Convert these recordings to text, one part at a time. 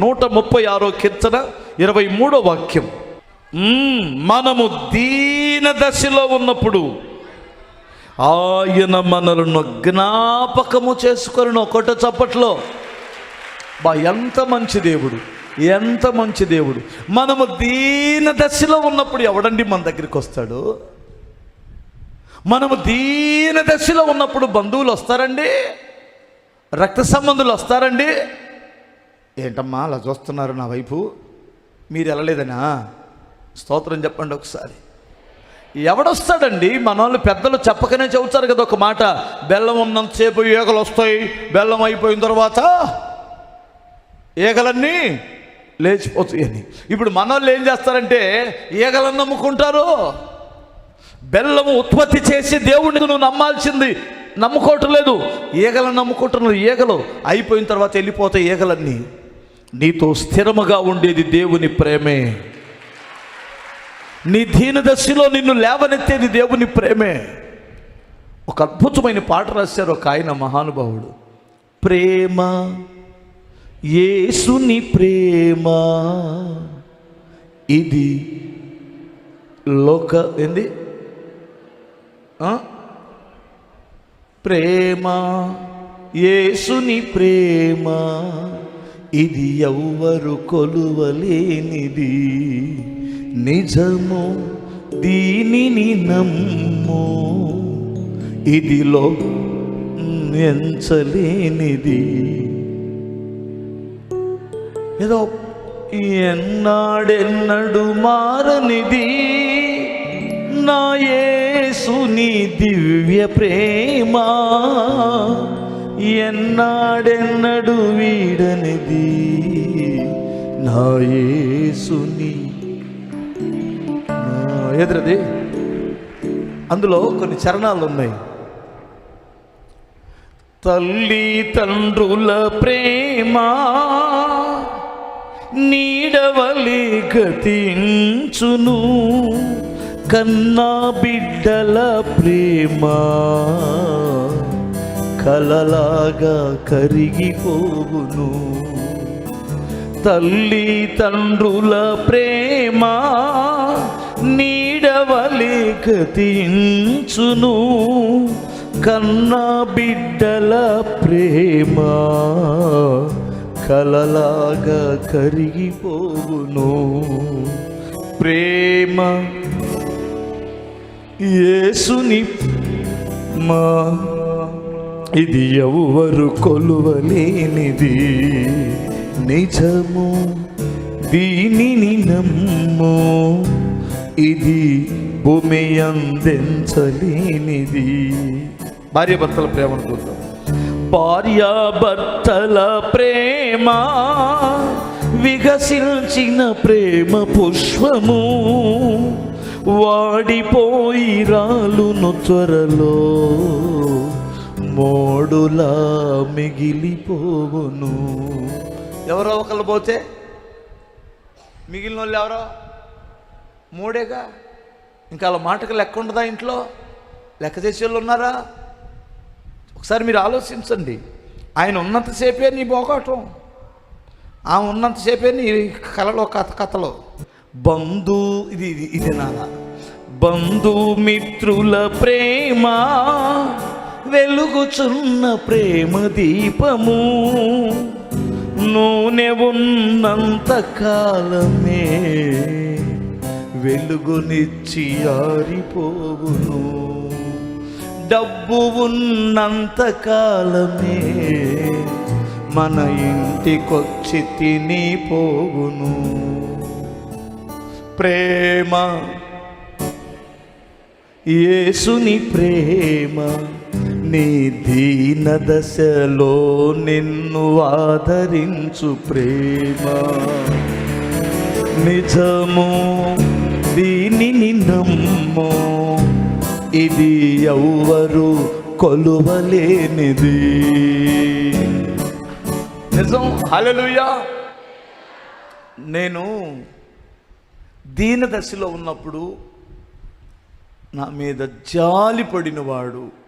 నూట ముప్పై ఆరో కీర్తన ఇరవై మూడో వాక్యం. మనము దీన దశలో ఉన్నప్పుడు ఆయన మనలను జ్ఞాపకము చేసుకొని ఒకట చప్పట్లో. బా ఎంత మంచి దేవుడు ఎంత మంచి దేవుడు. మనము దీన దశలో ఉన్నప్పుడు ఎవడండి మన దగ్గరికి వస్తాడు? మనము దీన దశలో ఉన్నప్పుడు బంధువులు వస్తారండి? రక్త సంబంధులు వస్తారండి? ఏంటమ్మా అలా చూస్తున్నారు నా వైపు? మీరు వెళ్ళలేదనా? స్తోత్రం చెప్పండి ఒకసారి. ఎవడొస్తాడండి? మన వాళ్ళు పెద్దలు చెప్పకనే చెబుతారు కదా ఒక మాట. బెల్లం ఉన్నంతసేపు ఈగలు వస్తాయి బెల్లం అయిపోయిన తర్వాత ఈగలన్నీ లేచిపోతాయి అని ఇప్పుడు మన వాళ్ళు ఏం చేస్తారంటే ఈగలను నమ్ముకుంటారు. బెల్లము ఉత్పత్తి చేసి దేవుడిని నువ్వు నమ్మాల్సింది. నమ్ముకోవటం లేదు. ఈగలను నమ్ముకుంటున్నారు. ఈగలు అయిపోయిన తర్వాత వెళ్ళిపోతాయి ఈగలన్నీ. నీతో స్థిరముగా ఉండేది దేవుని ప్రేమే. నీ దీన దశలో నిన్ను లేవనెత్తేది దేవుని ప్రేమే. ఒక అద్భుతమైన పాట రాశారు ఒక ఆయన మహానుభావుడు. ప్రేమ ఏసుని ప్రేమ. ఇది లోక ఏంది? ప్రేమ ఏసుని ప్రేమ. ఇది ఎవ్వరు కొలువలేనిది. నిజము దీనిని నమ్ము. ఇదిలో ఎంచలేనిది. ఏదో ఎన్నాడెన్నడు మారనిది. నా యేసుని దివ్య ప్రేమ. ఎన్నాడెన్నడు వీడనిది? నాయసుని ఎదురది. అందులో కొన్ని చరణాలు ఉన్నాయి తల్లి తండ్రుల ప్రేమ నీడవలి గతించును. కన్నా బిడ్డల ప్రేమ కలలాగా కరిగిపోవును. తల్లి తండ్రుల ప్రేమ నీడవలే గతించును కన్న బిడ్డల ప్రేమ కలలాగా కరిగిపోవును. ప్రేమ యేసుని మా ఇది ఎవరు కొలువలేనిది? నిజము దీనిని నమ్ము. ఇది భూమి అందించలేనిది భార్య భర్తల ప్రేమను చూద్దాం. భార్యాభర్తల ప్రేమ వికసించిన ప్రేమ పుష్పము. వాడిపోయి రాలును త్వరలో మోడులా మిగిలిపోవును. ఎవరో ఒకళ్ళు పోతే మిగిలిన వాళ్ళు ఎవరో? మూడేగా? ఇంకా అలా మాటకు లెక్క ఉండదా ఇంట్లో? లెక్క చేసే వాళ్ళు ఉన్నారా? ఒకసారి మీరు ఆలోచించండి. ఆయన ఉన్నంతసేపే నీ పోగొట్టం ఆ ఉన్నంతసేపే నీ కలలో కథ కథలో. బంధు ఇది ఇది ఇది బంధు బంధుమిత్రుల ప్రేమ. వెలుగుచున్న ప్రేమ దీపము నూనె ఉన్నంత కాలమే వెలుగునిచ్చి ఆరిపోవును. డబ్బు ఉన్నంత కాలమే మన ఇంటికొచ్చి తిని పోవును ప్రేమ యేసుని ప్రేమ నీ దీన దశలో నిన్ను ఆదరించు ప్రేమ. నిజము దీనిని నమ్ము. ఇది ఎవ్వరు కొలువలేనిది. నిజం? హలలుయా నేను దీన దశలో ఉన్నప్పుడు నా మీద జాలి పడినవాడు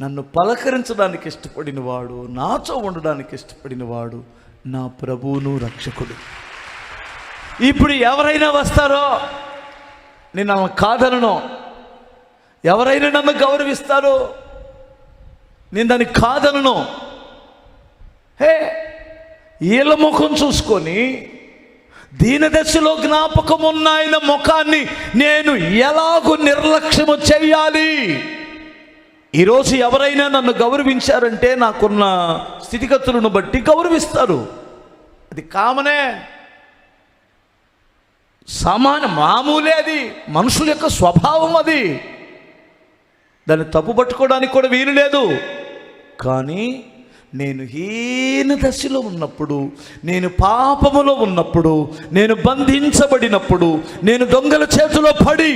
నన్ను పలకరించడానికి ఇష్టపడినవాడు నాతో ఉండడానికి ఇష్టపడినవాడు నా ప్రభువును రక్షకుడు. ఇప్పుడు ఎవరైనా వస్తారో నేను నన్ను కాదనను. ఎవరైనా నన్ను గౌరవిస్తారో నేను దాన్ని కాదనను. హే వీళ్ళ ముఖం చూసుకొని దీనదశలో జ్ఞాపకం ఉన్న ఆయన ముఖాన్ని నేను ఎలాగూ నిర్లక్ష్యము చేయాలి? ఈరోజు ఎవరైనా నన్ను గౌరవించారంటే నాకున్న స్థితిగతులను బట్టి గౌరవిస్తారు. అది కామనే. సామాన్య మామూలే అది. మనుషుల యొక్క స్వభావం అది. దాన్ని తప్పు పట్టుకోవడానికి కూడా వీలు లేదు. కానీ నేను హీన దశలో ఉన్నప్పుడు నేను పాపములో ఉన్నప్పుడు నేను బంధించబడినప్పుడు నేను దొంగల చేతిలో పడి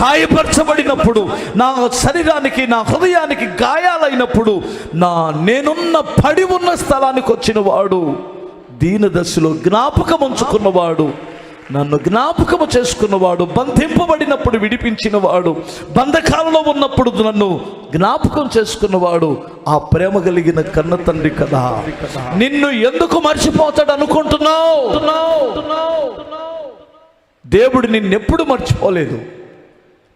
గాయపరచబడినప్పుడు నా శరీరానికి నా హృదయానికి గాయాలైనప్పుడు నా నేనున్న పడి ఉన్న స్థలానికి వచ్చిన వాడు దీన దశలో జ్ఞాపకం ఉంచుకున్నవాడు నన్ను జ్ఞాపకము చేసుకున్నవాడు బంధింపబడినప్పుడు విడిపించినవాడు బంధకాలలో ఉన్నప్పుడు నన్ను జ్ఞాపకం చేసుకున్నవాడు ఆ ప్రేమ కలిగిన కన్న తండ్రి కదా. నిన్ను ఎందుకు మర్చిపోతాడు అనుకుంటున్నావు? దేవుడు నిన్నెప్పుడు మర్చిపోలేదు.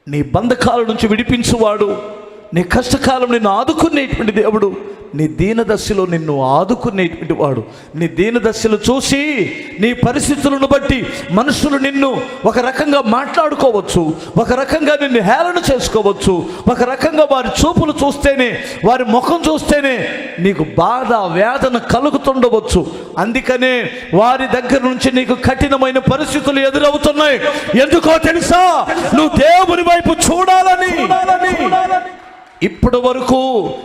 నీ బంధకాల నుంచి విడిపించువాడు నీ కష్టకాలం నిన్ను ఆదుకునేటువంటి దేవుడు నీ దీనదశలో నిన్ను ఆదుకునేటువంటి వాడు. నీ దీనదశలు చూసి నీ పరిస్థితులను బట్టి మనుషులు నిన్ను ఒక రకంగా మాట్లాడుకోవచ్చు ఒక రకంగా నిన్ను హేళన చేసుకోవచ్చు ఒక రకంగా వారి చూపులు చూస్తేనే వారి ముఖం చూస్తేనే నీకు బాధ వేదన కలుగుతుండవచ్చు. అందుకనే వారి దగ్గర నుంచి నీకు కఠినమైన పరిస్థితులు ఎదురవుతున్నాయి. ఎందుకో తెలుసా? నువ్వు దేవుని వైపు చూడాలని. ఇప్పటి వరకు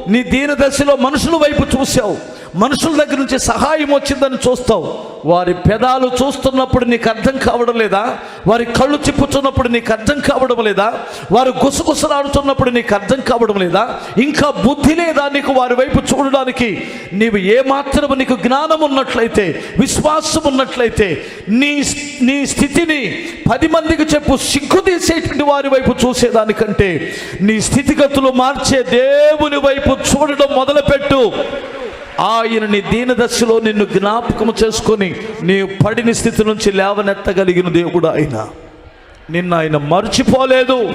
నీ దీన దశలో మనుషుల వైపు చూసావు మనుషుల దగ్గర నుంచి సహాయం వచ్చిందని చూస్తావు. వారి పెదాలు చూస్తున్నప్పుడు నీకు అర్థం కావడం లేదా? వారి కళ్ళు చిప్పుతున్నప్పుడు నీకు అర్థం కావడం లేదా? వారు గుసగుసలాడుతున్నప్పుడు నీకు అర్థం కావడం లేదా? ఇంకా బుద్ధి లేదా నీకు వారి వైపు చూడడానికి? నీవు ఏమాత్రం నీకు జ్ఞానం ఉన్నట్లయితే విశ్వాసం ఉన్నట్లయితే నీ నీ స్థితిని పది మందికి చెప్పు సిగ్గు తీసేటువంటి వారి వైపు చూసేదానికంటే నీ స్థితిగతులు మార్చే దేవుని వైపు చూడడం మొదలుపెట్టు. ఆయన నీ దీనదశలో నిన్ను జ్ఞాపకం చేసుకొని నీ పడిన స్థితి నుంచి లేవనెత్తగలిగిన దేవుడు ఆయన. నిన్న ఆయన మర్చిపోలేదు.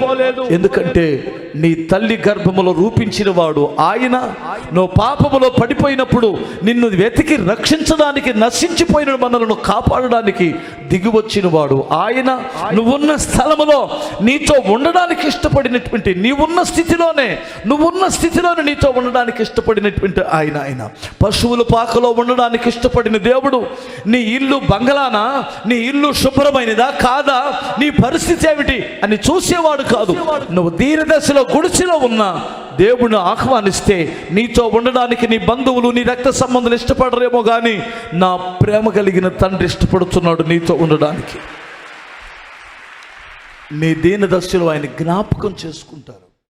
ఎందుకంటే నీ తల్లి గర్భములో రూపించిన వాడు ఆయన. నువ్వు పాపములో పడిపోయినప్పుడు నిన్ను వెతికి రక్షించడానికి నశించిపోయిన మనలను కాపాడడానికి దిగివచ్చిన వాడు ఆయన. నువ్వున్న స్థలములో నీతో ఉండడానికి ఇష్టపడినటువంటి నీవున్న స్థితిలోనే నువ్వున్న స్థితిలోనే నీతో ఉండడానికి ఇష్టపడినటువంటి ఆయన ఆయన. పశువుల పాకలో ఉండడానికి ఇష్టపడిన దేవుడు నీ ఇల్లు బంగళానా నీ ఇల్లు శుభ్రమైనదా? కాదా? నీ పరిస్థితి ఏమిటి అని చూసేవాడు కాదు. నువ్వు దీనదశలో గుడిసిలో ఉన్న దేవుని ఆహ్వానిస్తే నీతో ఉండడానికి నీ బంధువులు నీ రక్త సంబంధాలు ఇష్టపడరేమో కానీ నా ప్రేమ కలిగిన తండ్రి ఇష్టపడుతున్నాడు నీతో ఉండడానికి. నీ దీనదశలో ఆయన జ్ఞాపకం చేసుకుంటారు.